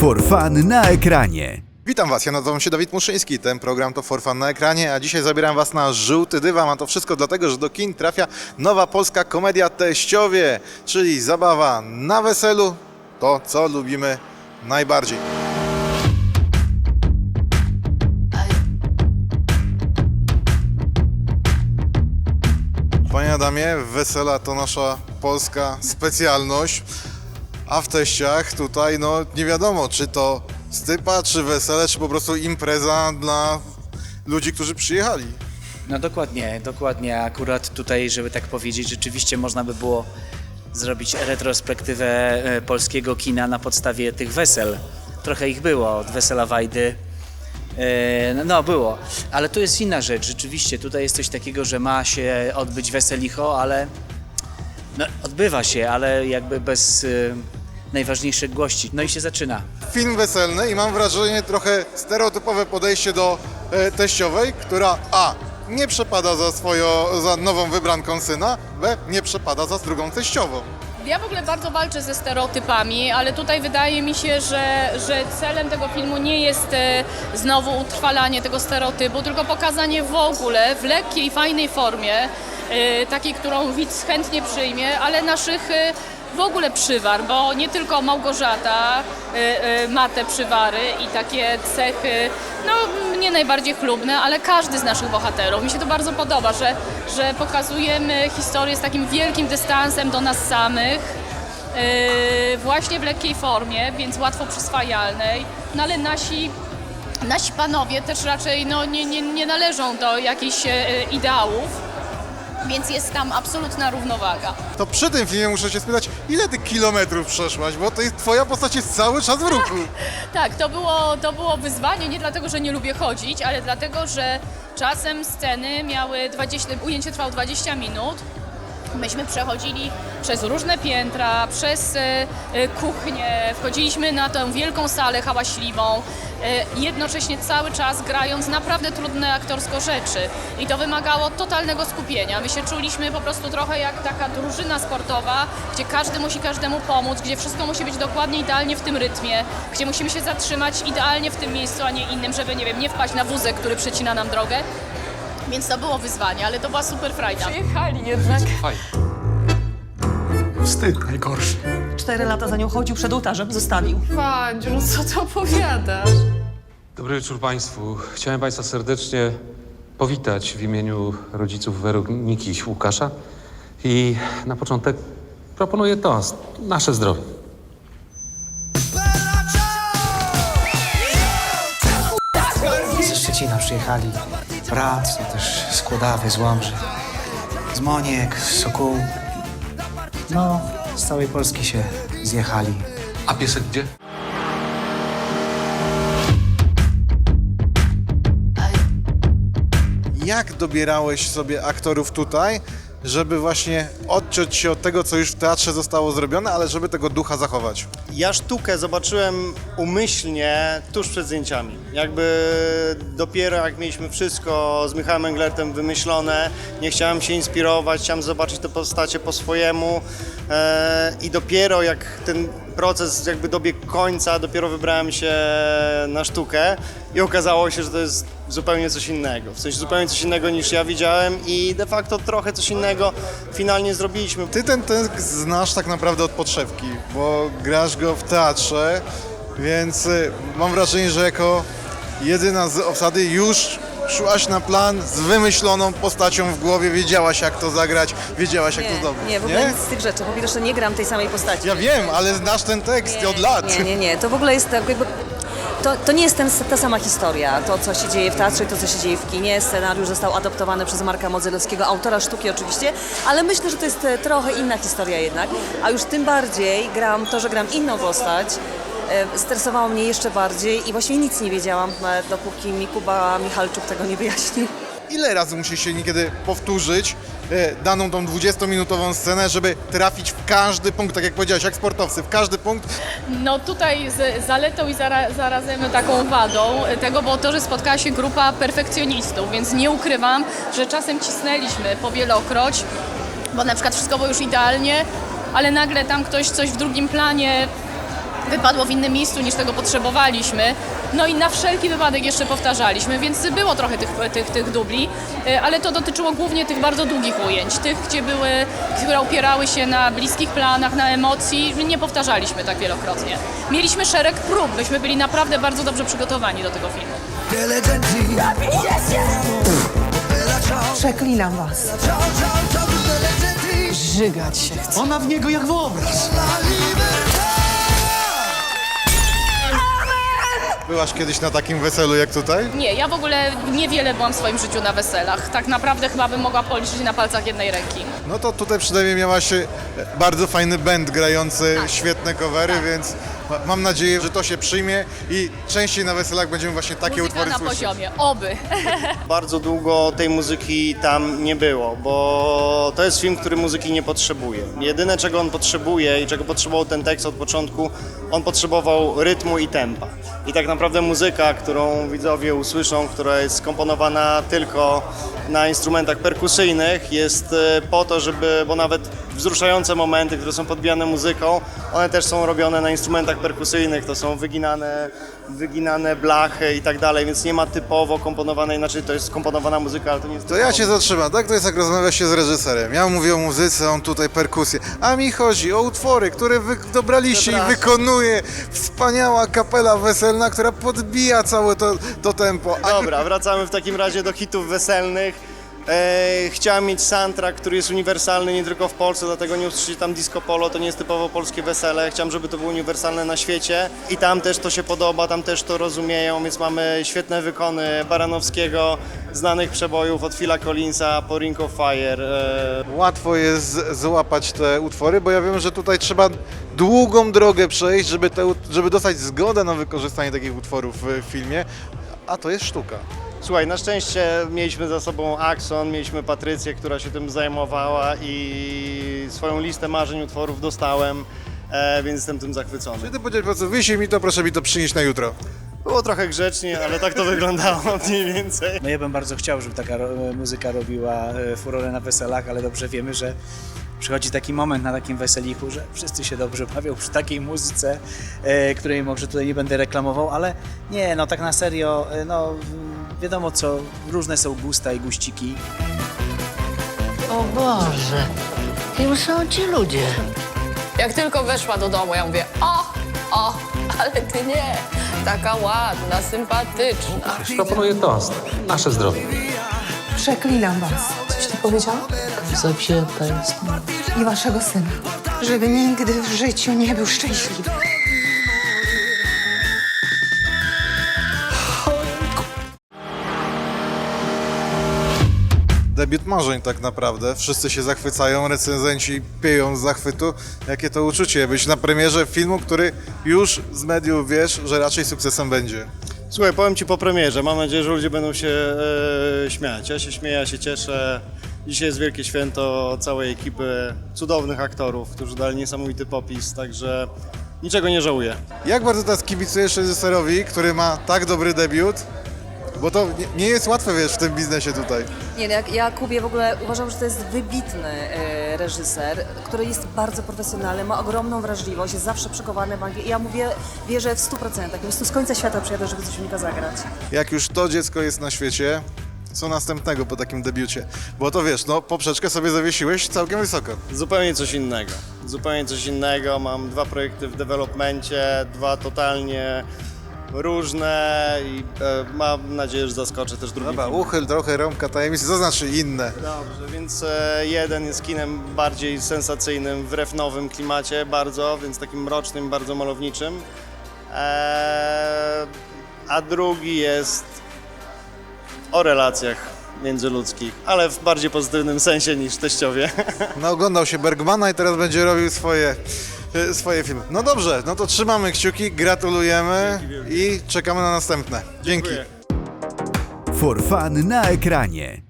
For Fun na ekranie. Witam Was, ja nazywam się Dawid Muszyński. Ten program to For Fun na ekranie, a dzisiaj zabieram Was na żółty dywan. A to wszystko dlatego, że do kin trafia nowa polska komedia Teściowie, czyli zabawa na weselu, to co lubimy najbardziej. Panie Adamie, wesela to nasza polska specjalność, a w teściach tutaj no nie wiadomo, czy to stypa, czy wesele, czy po prostu impreza dla ludzi, którzy przyjechali. No dokładnie, dokładnie. Akurat tutaj, żeby tak powiedzieć, rzeczywiście można by było zrobić retrospektywę e, polskiego kina na podstawie tych wesel. Trochę ich było, od Wesela Wajdy. E, No, no było, ale to jest inna rzecz. Rzeczywiście tutaj jest coś takiego, że ma się odbyć weselicho, ale no, odbywa się, ale jakby bez e, najważniejszych gości. No i się zaczyna. Film weselny i mam wrażenie trochę stereotypowe podejście do e, teściowej, która a. nie przepada za swoją, za nową wybranką syna, b. nie przepada za drugą teściową. Ja w ogóle bardzo walczę ze stereotypami, ale tutaj wydaje mi się, że, że celem tego filmu nie jest e, znowu utrwalanie tego stereotypu, tylko pokazanie w ogóle w lekkiej, fajnej formie, e, takiej, którą widz chętnie przyjmie, ale naszych e, w ogóle przywar, bo nie tylko Małgorzata e, e, ma te przywary i takie cechy, no mnie najbardziej chlubne, ale każdy z naszych bohaterów. Mi się to bardzo podoba, że, że pokazujemy historię z takim wielkim dystansem do nas samych, Yy, właśnie w lekkiej formie, więc łatwo przyswajalnej. No ale nasi, nasi panowie też raczej no, nie, nie, nie należą do jakichś ideałów, więc jest tam absolutna równowaga. To przy tym filmie muszę cię spytać, ile ty kilometrów przeszłaś, bo to jest, twoja postać jest cały czas w ruchu. Tak, to było, to było wyzwanie nie dlatego, że nie lubię chodzić, ale dlatego, że czasem sceny miały 20, ujęcie trwało 20 minut. Myśmy przechodzili przez różne piętra, przez e, e, kuchnię, wchodziliśmy na tę wielką salę hałaśliwą, e, jednocześnie cały czas grając naprawdę trudne aktorsko rzeczy. I to wymagało totalnego skupienia. My się czuliśmy po prostu trochę jak taka drużyna sportowa, gdzie każdy musi każdemu pomóc, gdzie wszystko musi być dokładnie idealnie w tym rytmie, gdzie musimy się zatrzymać idealnie w tym miejscu, a nie innym, żeby, nie wiem, nie wpaść na wózek, który przecina nam drogę. Więc to było wyzwanie, ale to była super frajda. Przyjechali jednak. Wstyd najgorszy. Cztery lata za nią chodził przed ołtarzem, zostawił. Wadziu, no co ty opowiadasz? Dobry wieczór Państwu. Chciałem Państwa serdecznie powitać w imieniu rodziców Weroniki i Łukasza. I na początek proponuję toast. Nasze zdrowie. Ze Szczecina przyjechali. Brat, no też z Kłodawy, z Łomży. Z Moniek, z Sokół. No, z całej Polski się zjechali. A piesek gdzie? Jak dobierałeś sobie aktorów tutaj, żeby właśnie odciąć się od tego, co już w teatrze zostało zrobione, ale żeby tego ducha zachować? Ja sztukę zobaczyłem umyślnie tuż przed zdjęciami. Jakby dopiero jak mieliśmy wszystko z Michałem Englertem wymyślone, nie chciałem się inspirować, chciałem zobaczyć te postacie po swojemu e, i dopiero jak ten proces jakby dobiegł końca, dopiero wybrałem się na sztukę i okazało się, że to jest zupełnie coś innego. W sensie zupełnie coś innego niż ja widziałem i de facto trochę coś innego finalnie zrobiliśmy. Ty ten tekst znasz tak naprawdę od podszewki, bo grasz go w teatrze, więc y, mam wrażenie, że jako jedyna z obsady już szłaś na plan z wymyśloną postacią w głowie, wiedziałaś jak to zagrać, wiedziałaś jak to zdobyć. nie, w ogóle nic z tych rzeczy. Po pierwsze, nie gram tej samej postaci. Ja wiem, ale znasz ten tekst od lat. Nie, nie, nie. To w ogóle jest tak jakby... To, to nie jest ten, ta sama historia, to co się dzieje w teatrze i to co się dzieje w kinie. Scenariusz został adaptowany przez Marka Modzelewskiego, autora sztuki oczywiście, ale myślę, że to jest e, trochę inna historia jednak. A już tym bardziej gram to, że gram inną postać, e, stresowało mnie jeszcze bardziej i właściwie nic nie wiedziałam, dopóki mi Kuba Michalczuk tego nie wyjaśnił. Ile razy musisz się niekiedy powtórzyć daną tą 20-minutową scenę, żeby trafić w każdy punkt, tak jak powiedziałeś, jak sportowcy, w każdy punkt. No tutaj z zaletą i zara, zarazem taką wadą tego było to, że spotkała się grupa perfekcjonistów, więc nie ukrywam, że czasem cisnęliśmy po wielokroć, bo na przykład wszystko było już idealnie, ale nagle tam ktoś coś w drugim planie wypadło w innym miejscu niż tego potrzebowaliśmy. No i na wszelki wypadek jeszcze powtarzaliśmy, więc było trochę tych, tych, tych dubli, y, ale to dotyczyło głównie tych bardzo długich ujęć, tych, gdzie były, które opierały się na bliskich planach, na emocji. Nie powtarzaliśmy tak wielokrotnie. Mieliśmy szereg prób, myśmy byli naprawdę bardzo dobrze przygotowani do tego filmu. Przeklinam was. Żygać się chce. Ona w niego jak w Byłaś kiedyś na takim weselu jak tutaj? Nie, ja w ogóle niewiele byłam w swoim życiu na weselach. Tak naprawdę chyba bym mogła policzyć na palcach jednej ręki. No to tutaj przynajmniej miałaś e, bardzo fajny band grający Tak. świetne covery, więc ma- mam nadzieję, że to się przyjmie i częściej na weselach będziemy właśnie takie Muzyka utwory na słyszeć. poziomie, oby. Bardzo długo tej muzyki tam nie było, bo to jest film, który muzyki nie potrzebuje. Jedyne, czego on potrzebuje i czego potrzebował ten tekst od początku, on potrzebował rytmu i tempa. I tak naprawdę muzyka, którą widzowie usłyszą, która jest skomponowana tylko na instrumentach perkusyjnych, jest e, po to, żeby, bo nawet wzruszające momenty, które są podbijane muzyką, one też są robione na instrumentach perkusyjnych, to są wyginane, wyginane blachy i tak dalej, więc nie ma typowo komponowanej, znaczy to jest skomponowana muzyka, ale to nie jest To ja typowo się zatrzymam, tak? To jest jak rozmawia się z reżyserem. Ja mówię o muzyce, on tutaj perkusję. A mi chodzi o utwory, które wy dobraliście i Przepraszam. wykonuje wspaniała kapela weselna, która podbija całe to, to tempo. A Dobra, wracamy w takim razie do hitów weselnych. E, chciałem mieć soundtrack, który jest uniwersalny nie tylko w Polsce, dlatego nie usłyszycie tam disco polo, to nie jest typowo polskie wesele. Chciałem, żeby to było uniwersalne na świecie i tam też to się podoba, tam też to rozumieją, więc mamy świetne wykony Baranowskiego, znanych przebojów od Phila Collinsa po Ring of Fire. E, Łatwo jest złapać te utwory, bo ja wiem, że tutaj trzeba długą drogę przejść, żeby, te, żeby dostać zgodę na wykorzystanie takich utworów w filmie, a to jest sztuka. Słuchaj, na szczęście mieliśmy za sobą Axon, mieliśmy Patrycję, która się tym zajmowała i swoją listę marzeń utworów dostałem, e, więc jestem tym zachwycony. Czy ty powiedziałeś po prostu, wyślij mi to, proszę mi to przynieść na jutro. Było trochę grzecznie, ale tak to wyglądało mniej więcej. No ja bym bardzo chciał, żeby taka ro- muzyka robiła e, furorę na weselach, ale dobrze wiemy, że przychodzi taki moment na takim weselichu, że wszyscy się dobrze bawią przy takiej muzyce, e, której może tutaj nie będę reklamował, ale nie, no tak na serio, e, no wiadomo co, różne są gusta i guściki. O Boże, kim są ci ludzie? Jak tylko weszła do domu, ja mówię, o, o, ale ty nie. Taka ładna, sympatyczna. Proponuję toast. Nasze zdrowie. Przeklinam was. Coś ty powiedziała? Zawzięta jest. I waszego syna. Żeby nigdy w życiu nie był szczęśliwy. Debiut marzeń tak naprawdę. Wszyscy się zachwycają, recenzenci pieją z zachwytu. Jakie to uczucie być na premierze filmu, który już z mediów wiesz, że raczej sukcesem będzie. Słuchaj, powiem Ci po premierze, mam nadzieję, że ludzie będą się e, śmiać. Ja się śmieję, ja się cieszę. Dzisiaj jest wielkie święto całej ekipy cudownych aktorów, którzy dali niesamowity popis, także niczego nie żałuję. Jak bardzo teraz kibicujesz reżyserowi, który ma tak dobry debiut? Bo to nie, nie jest łatwe, wiesz, w tym biznesie tutaj. Nie, no jak ja Kubie w ogóle uważam, że to jest wybitny e, reżyser, który jest bardzo profesjonalny, ma ogromną wrażliwość, jest zawsze przekowany w Anglii. Ja mówię, wierzę w 100%, po prostu z końca świata przyjadę, żeby coś unika zagrać. Jak już to dziecko jest na świecie, co następnego po takim debiucie? Bo to wiesz, no poprzeczkę sobie zawiesiłeś całkiem wysoko. Zupełnie coś innego. Zupełnie coś innego. Mam dwa projekty w developmencie, dwa totalnie różne i e, mam nadzieję, że zaskoczę też drugi Dobra, film. uchyl trochę rąbka tajemnicy, to znaczy inne. Dobrze, więc e, jeden jest kinem bardziej sensacyjnym, wbrew nowym klimacie bardzo, więc takim mrocznym, bardzo malowniczym. E, a drugi jest o relacjach międzyludzkich, ale w bardziej pozytywnym sensie niż teściowie. No oglądał się Bergmana i teraz będzie robił swoje, swoje filmy. No dobrze, no to trzymamy kciuki, gratulujemy i czekamy na następne. Dzięki. For Fun na ekranie.